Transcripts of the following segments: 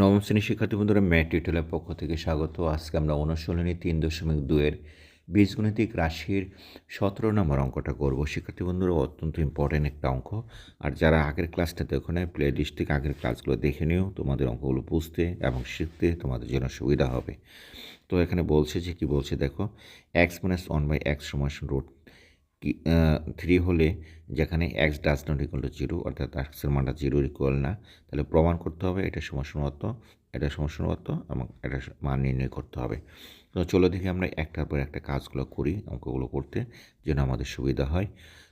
নবম শ্রেণির শিক্ষার্থী বন্ধুরা, ম্যাট টিউটোরিয়ালের পক্ষ থেকে স্বাগত। আজকে আমরা অনুশীলনী তিন দশমিক দুয়ের বীজগণিতিক রাশির সতেরো নম্বর অঙ্কটা করব। শিক্ষার্থী বন্ধুরা, অত্যন্ত ইম্পর্টেন্ট একটা অঙ্ক। আর যারা আগের ক্লাসটাতে ওখানে প্লে লিস্ট থেকে আগের ক্লাসগুলো দেখে নিও, তোমাদের অঙ্কগুলো বুঝতে এবং শিখতে তোমাদের জন্য সুবিধা হবে। তো এখানে বলছে যে, কি বলছে দেখো x minus one by x সমান রুট থ্রি হলে যেখানে x does not equal to zero অর্থাৎ এক্সের মানটা জিরো ইকুয়াল না, তাহলে প্রমাণ করতে হবে এটা সমস্যানত এটা সমস্যানত এবং এটা মান নির্ণয় করতে হবে। তো চলো দেখি আমরা একটার পর একটা কাজগুলো করি, অঙ্কগুলো করতে, যেন আমাদের সুবিধা হয়।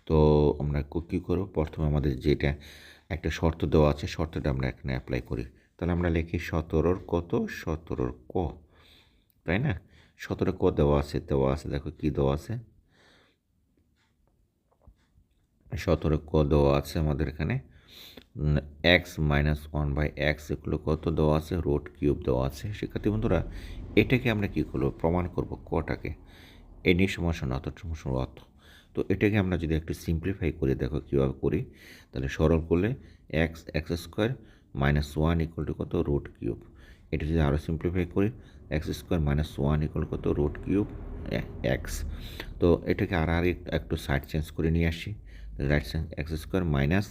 তো আমরা কী করব? প্রথমে আমাদের যেটা একটা শর্ত দেওয়া আছে, শর্তটা আমরা এখানে অ্যাপ্লাই করি। তাহলে আমরা লিখি সতেরোর কত? সতেরোর ক, তাই না? সতেরো ক দেওয়া আছে দেওয়া আছে, দেখো কী দেওয়া আছে? সতেরো ক দেওয়া আছে আমাদের এখানে। X minus one by x এগুলো কত দেওয়া আছে? রোড কিউব দেওয়া আছে। শিক্ষার্থী বন্ধুরা, এটাকে আমরা কী করব? প্রমাণ করব কটাকে। এ নিয়ে সমস্যা অত সমস্যা অত তো এটাকে আমরা যদি একটু সিম্পলিফাই করে দেখো কীভাবে করি, তাহলে সরল করলে x x square minus one equal to কত? রুট কিউব এটা যদি আরও সিম্পলিফাই করি x square minus one equal কত? রুট কিউব এক্স তো এটাকে আর আর একটু সাইড চেঞ্জ করে নিয়ে আসি। Right side x square minus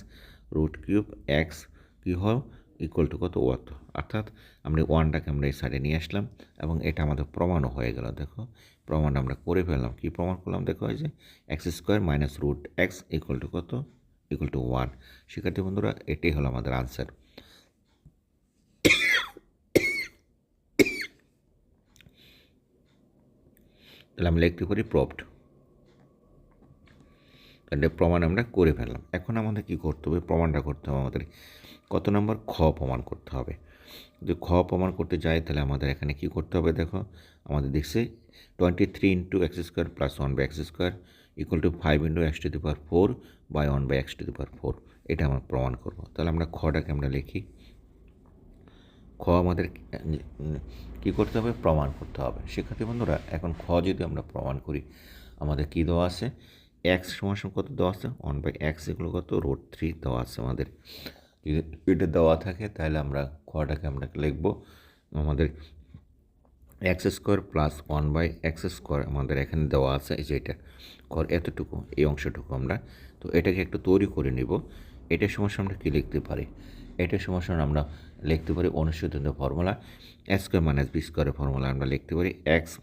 root cube x কী হয় ইকুয়াল টু কত? ওয়াত অর্থাৎ আমরা ওয়ানটাকে আমরা এই সাইডে নিয়ে আসলাম এবং এটা আমাদের প্রমাণও হয়ে গেল, দেখো। প্রমাণ আমরা করে ফেললাম। কী প্রমাণ করলাম? দেখো যে x square minus root x equal to কত? ইকুয়াল টু ওয়ান শিক্ষার্থী বন্ধুরা, এটাই হলো আমাদের আনসার তাহলে আমি লিখতে পারি প্রপড তাহলে প্রমাণ আমরা করে ফেললাম। এখন আমাদের কি করতে হবে? প্রমাণটা করতে হবে আমাদের। কত নম্বর? খ প্রমাণ করতে হবে। যদি খ প্রমাণ করতে যাই, তাহলে আমাদের এখানে কি করতে হবে দেখো? আমাদের দেখছে twenty three into x square plus one by x square equal to five into x to the power four by one by x to the power four এটা আমরা প্রমাণ করব। তাহলে আমরা খটাকে আমরা লিখি। খ আমাদের কী করতে হবে? প্রমাণ করতে হবে। শিক্ষার্থী বন্ধুরা, এখন খ যদি আমরা প্রমাণ করি, আমাদের কী দেওয়া আছে? এক্স সমান কত দেওয়া আছে? ওয়ান বাই এক্স এগুলো কত? রোড থ্রি দেওয়া আছে আমাদের। যদি এটা দেওয়া থাকে, তাহলে আমরা খটাকে আমরা লিখব। আমাদের x square plus one by x square আমাদের এখানে দেওয়া আছে, এই যে এটা। খর এতটুকু, এই অংশটুকু আমরা। তো এটাকে একটু তৈরি করে নিব। এটার সমস্যা আমরা কী লিখতে পারি? এটার সমস্যা আমরা লিখতে পারি অনুসূচিত formula x square minus b স্কোয়ারের ফর্মুলা আমরা লিখতে পারি। X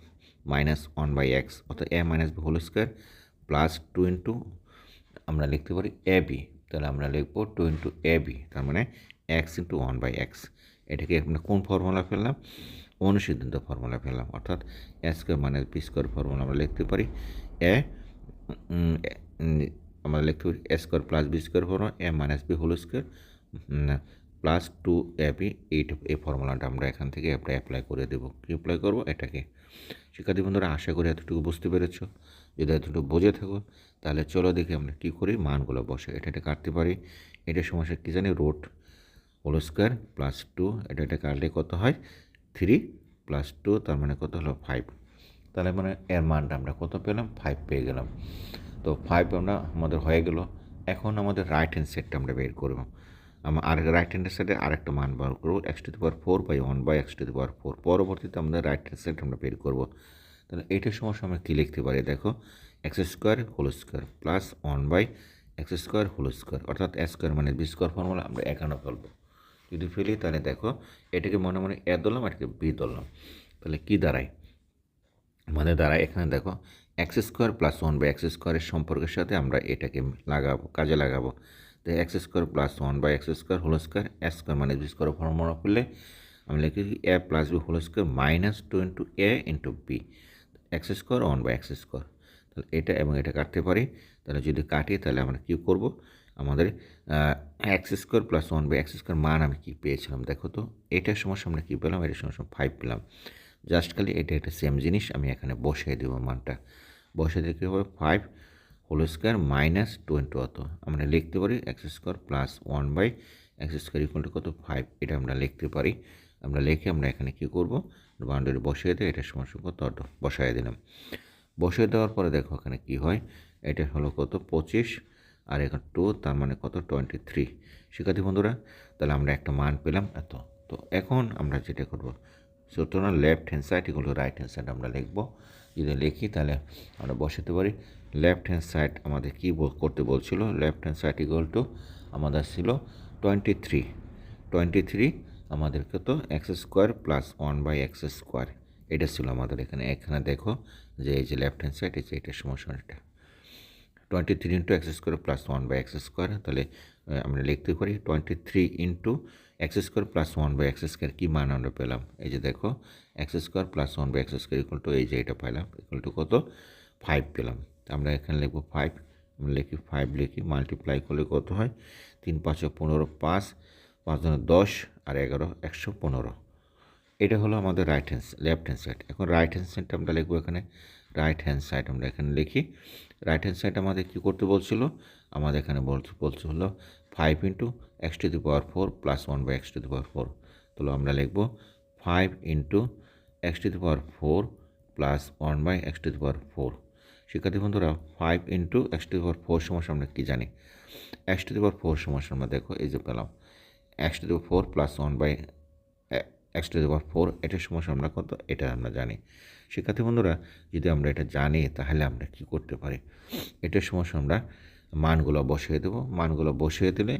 minus one by x অর্থাৎ a minus b whole square plus two into আমরা লিখতে পারি এ বি তাহলে আমরা লিখব টু ইন্টু এ বি তার মানে x into one by x এটাকে আমরা কোন ফর্মুলা ফেললাম? অনুসিদ্ধান্ত ফর্মুলা ফেললাম, অর্থাৎ a square minus b square formula আমরা লিখতে পারি এ আমরা লিখতে পারি a square plus b square formula a minus b whole square plus two b eight এই ফর্মুলাটা আমরা এখান থেকে অ্যাপ্লাই করে দেবো। কী অ্যাপ্লাই করব? এটাকে। শিক্ষার্থী বন্ধুরা, আশা করি এতটুকু বুঝতে পেরেছ। যদি এতটুকু বোঝে থাকো। তাহলে চলো দেখি আমরা কী করি, মানগুলো বসে। এটা এটা কাটতে পারি। এটা সমস্যা কী জানি? Road whole square plus two এটা এটা কাটলে কত হয়? থ্রি প্লাস টু তার মানে কত হলো? ফাইভ তাহলে মানে এর মানটা আমরা কত পেলাম? ফাইভ পেয়ে গেলাম। তো ফাইভ আমরা, আমাদের হয়ে গেল। এখন আমাদের রাইট হ্যান্ড সেটটা আমরা বের করব। আমরা আর রাইট হ্যান্ড সাইডে আরেকটা মান বার করব। X to the power four by one by x to the power four পরবর্তীতে আমাদের রাইট হ্যান্ড সাইড আমরা বের করব। তাহলে এইটার সমস্যা আমরা কী লিখতে পারি? দেখো x square whole square plus one by x square whole square অর্থাৎ এ স্কোয়ার মানে বি স্কোয়ার ফর্মুলা আমরা এখানে ফেলব। যদি ফেলি তাহলে দেখো, এটাকে মনে মনে এ ধরলাম, এটাকে বি ধরলাম। তাহলে কী দাঁড়ায়? মানে দাঁড়ায় এখানে দেখো x square plus one by x স্কোয়ারের সম্পর্কের সাথে আমরা এটাকে লাগাবো, কাজে লাগাবো। তো x square plus one by x square whole square a square মানে বি স্কোয়ার ফর্মুলা করলে আমি লিখি a plus b whole square minus two into a into b x square one by x square তাহলে এটা এবং এটা কাটতে পারি। তাহলে যদি কাটি, তাহলে আমরা কী করব? আমাদের x square plus one by x square মান আমি কী পেয়েছিলাম? দেখো তো এটার সমস্যা আমরা কী পেলাম? এটার সমস্যা ফাইভ পেলাম। জাস্ট খালি এটা একটা সেম জিনিস, আমি এখানে বসিয়ে দেবো মানটা। বসিয়ে দিয়ে কী হবে? Five whole square minus two into অত। আমরা লিখতে পারি x square plus one by x square equal কত? ফাইভ এটা আমরা লিখতে পারি। আমরা লিখে আমরা এখানে কী করব? বাউন্ডারি বসিয়ে দিয়ে এটা কত? অটো বসাই দিলাম। বসিয়ে দেওয়ার পরে দেখো এখানে কী হয়? এটা হলো কত? পঁচিশ। আর এখানে টু তার মানে কত? টোয়েন্টি থ্রি শিক্ষার্থী বন্ধুরা, তাহলে আমরা একটা মান পেলাম, এত। তো এখন আমরা যেটা করব, সুতরাং লেফট হ্যান্ড সাইড এগুলো রাইট হ্যান্ড সাইড আমরা লিখব। যদি লিখি তাহলে আমরা বসাতে পারি। লেফট হ্যান্ড সাইড আমাদের কী করতে বলছিল? Left hand side equal to আমাদের ছিল টোয়েন্টি থ্রি টোয়েন্টি থ্রি আমাদেরকে তো x square plus one by x square. এটা ছিল আমাদের এখানে। এখানে দেখো যে এই যে লেফট হ্যান্ড সাইড এই যে এটা সমস্যাটা twenty three into x square plus one by x square, তাহলে আমরা লিখতে পারি twenty three into x square plus one by x square. কী মান আমরা পেলাম? এই যে দেখো, x square plus one by x square equal to এই যে এটা পেলাম ইকুয়াল টু কত? ফাইভ পেলাম। আমরা এখানে লিখব ফাইভ আমরা লিখি ফাইভ লিখি মাল্টিপ্লাই করলে কত হয়? তিন পাঁচশো পনেরো, পাঁচ। পাঁচ জনের দশ আর এগারো একশো পনেরো। এটা হলো আমাদের right hand left hand side এখন রাইট হ্যান্ড সাইডটা আমরা লিখব এখানে। রাইট হ্যান্ড সাইড আমরা এখানে লিখি। রাইট হ্যান্ড সাইড আমাদের কী করতে বলছিল? আমাদের এখানে বলতে বলছে হলো five into x to the power four plus one by x to the power four তাহলে আমরা লিখব five into x to the power four plus one by x to the power four শিক্ষার্থী বন্ধুরা five into x to the power four সমস্যা আমরা কী জানি? X to the power four সমস্যা আমরা দেখো, এই যে পেলাম। X to the four plus one by x to the power four এটার সমস্যা আমরা কত? এটা আমরা জানি। শিক্ষার্থী বন্ধুরা, যদি আমরা এটা জানি, তাহলে আমরা কি করতে পারি? এটার সমস্যা আমরা মানগুলো বসিয়ে দেবো। মানগুলো বসিয়ে দিলে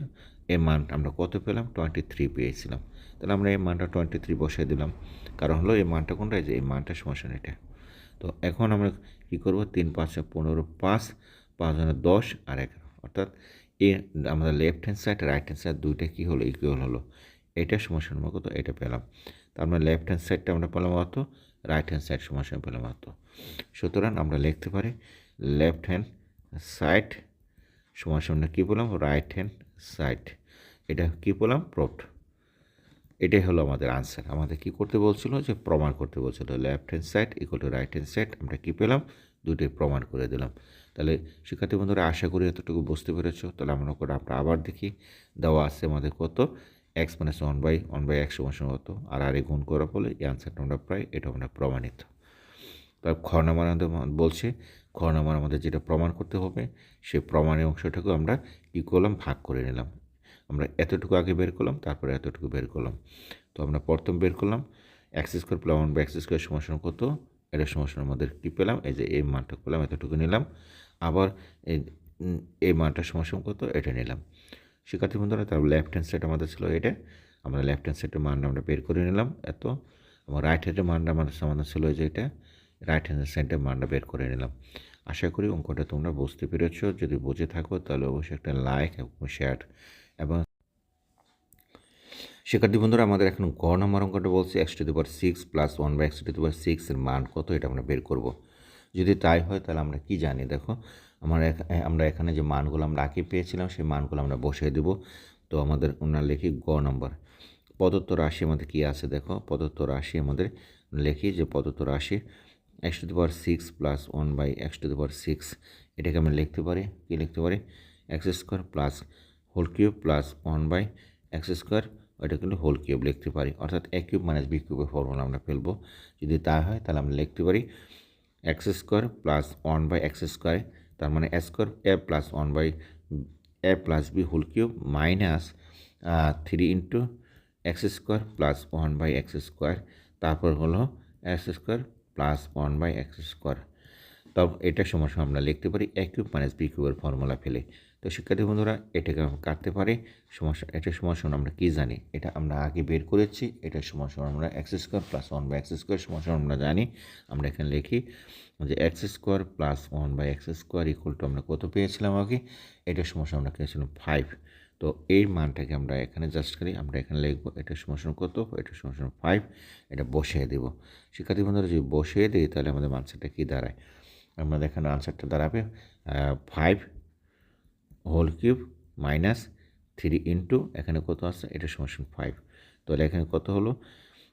এই মান আমরা কত পেলাম? টোয়েন্টি থ্রি পেয়েছিলাম। তাহলে আমরা এই মানটা টোয়েন্টি থ্রি বসিয়ে দিলাম। কারণ হলো এই মানটা কোনটা? যে এই মানটা সমস্যা এটা। তো এখন আমরা কী করব? তিন পাঁচশো পনেরো পাঁচ পাঁচ দশ আর এগারো। অর্থাৎ এ আমাদের left hand side right hand side দুইটা কী হলো? ইকুয়াল হলো। এটা সমস্যা নম্বর কত এটা পেলাম। তার মানে লেফট হ্যান্ড সাইডটা আমরা পেলাম অত রাইট হ্যান্ড সাইড সমস্যা পেলাম অত সুতরাং আমরা লিখতে পারি লেফট হ্যান্ড সাইড সমস্যা আমরা কী বললাম রাইট হ্যান্ড সাইড এটা কী বললাম প্রোট এটাই হলো আমাদের আনসার আমাদের কি করতে বলছিল? যে প্রমাণ করতে বলছিল। Left hand side equal to right hand side আমরা কী পেলাম? দুটোই প্রমাণ করে দিলাম। তাহলে শিক্ষার্থী বন্ধুরা, আশা করি এতটুকু বুঝতে পেরেছ। তাহলে আমরা করে আমরা আবার দেখি। দেওয়া আছে আমাদের কত? X minus one by one by একশো সমান কত? আর আরে গুণ করার ফলে এই আনসারটা আমরা প্রায় এটা আমরা প্রমাণিত। তার খ নাম্বার আমাদের বলছে, খ নাম্বার আমাদের যেটা প্রমাণ করতে হবে সেই প্রমাণের অংশটাকে আমরা কী করলাম? ভাগ করে নিলাম। আমরা এতটুকু আগে বের করলাম, তারপরে এতটুকু বের করলাম। তো আমরা প্রথম বের করলাম x square plus one by x square সমস্যা কত? এটা সমস্যার আমাদের কী পেলাম? এই যে এই মানটা পেলাম, এতটুকু নিলাম। আবার এই এই মানটা সমস্যা কত? এটা নিলাম। শিক্ষার্থী বন্ধুরা, তার লেফট হ্যান্ড সাইড আমাদের ছিল এটা। আমরা লেফট হ্যান্ড সাইডের মানটা আমরা বের করে নিলাম, এত। এবং রাইট হ্যান্ডের মানটা আমাদের সমাধান ছিল যে এটা। রাইট হ্যান্ড সাইডের মানটা বের করে নিলাম। আশা করি অঙ্কটা তোমরা বুঝতে পেরেছ। যদি বুঝে থাকো, তাহলে অবশ্যই একটা লাইক এবং শেয়ার এবং শিক্ষার্থী বন্ধুরা, আমাদের এখন গ নম্বর অঙ্কটা বলছে x to the power six plus one by x to the power সিক্সের মান কত, এটা আমরা বের করব। যদি তাই হয়, তাহলে আমরা কি জানি? দেখো, আমরা আমরা এখানে যে মানগুলো আমরা আগে পেয়েছিলাম, সেই মানগুলো আমরা বসিয়ে দেব। তো আমাদের ওনার লিখি গ নম্বর। প্রদত্ত রাশি আমাদের কি আছে? দেখো, প্রদত্ত রাশি আমাদের লিখি যে প্রদত্ত রাশি x to the power six plus one by x to the power six এটাকে আমরা লিখতে পারি, কি লিখতে পারি? X square plus whole cube plus one by x square ওইটা কিন্তু হোল কিউব লিখতে পারি। অর্থাৎ এ কিউব মাইনাস বি কিউবের ফর্মুলা আমরা ফেলব। যদি তা হয়, তাহলে আমরা লিখতে পারি x square plus one by x square তার মানে a square a plus one by a plus b whole cube minus three into x square plus one by x square তারপর হলো x square plus one by x square তবে এটা সমস্যা আমরা লিখতে পারি এ কিউব মাইনাস বি কিউবের formula ফেলে। তো শিক্ষার্থী বন্ধুরা, এটাকে আমরা কাটতে পারি। সমস্যা এটার সমস্যা আমরা কী জানি? এটা আমরা আগে বের করেছি এটার সমস্যা আমরা x square plus one by x square সমস্যা আমরা জানি। আমরা এখানে লিখি যে x square plus one by x square equal to আমরা কত পেয়েছিলাম আগে? এটার সমস্যা আমরা পেয়েছিলাম ফাইভ তো এই মানটাকে আমরা এখানে জাস্ট করি, আমরা এখানে লিখব এটার সমস্যা কত? এটার সমস্যা ফাইভ এটা বসিয়ে দেবো। শিক্ষার্থী বন্ধুরা, যদি বসিয়ে দিই তাহলে আমাদের আনসারটা কী দাঁড়ায়? আমাদের এখানে আনসারটা দাঁড়াবে five whole cube minus three into এখানে কত আছে? এটা সমস্যা ফাইভ তাহলে এখানে কত হলো?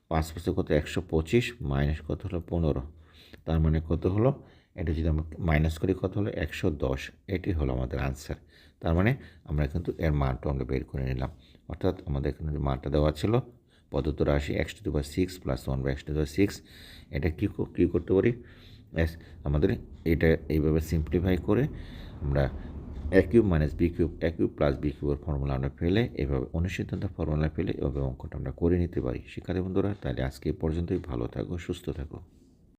পাঁচ পাঁচে কত? একশো পঁচিশ মাইনাস কত হলো? পনেরো। তার মানে কত হলো? এটা যদি আমরা মাইনাস করি কত হলো? একশো দশ। এটি হলো আমাদের আনসার তার মানে আমরা কিন্তু এর মানটা আমরা বের করে নিলাম। অর্থাৎ আমাদের এখানে যে মানটা দেওয়া ছিল পদত্ত রাশি x to power six plus one by x to power six এটা কী কো- করতে পারি? আমাদের এটা এইভাবে সিম্পলিফাই করে আমরা a cube minus b cube a cube plus b কিউবের ফর্মুলা আমরা ফেলে এভাবে অনুসিদ্ধান্ত ফর্মুলা ফেলে এভাবে অঙ্কটা আমরা করে নিতে পারি। শিক্ষার্থী বন্ধুরা, তাহলে আজকে পর্যন্তই। ভালো থাকো, সুস্থ থাকো।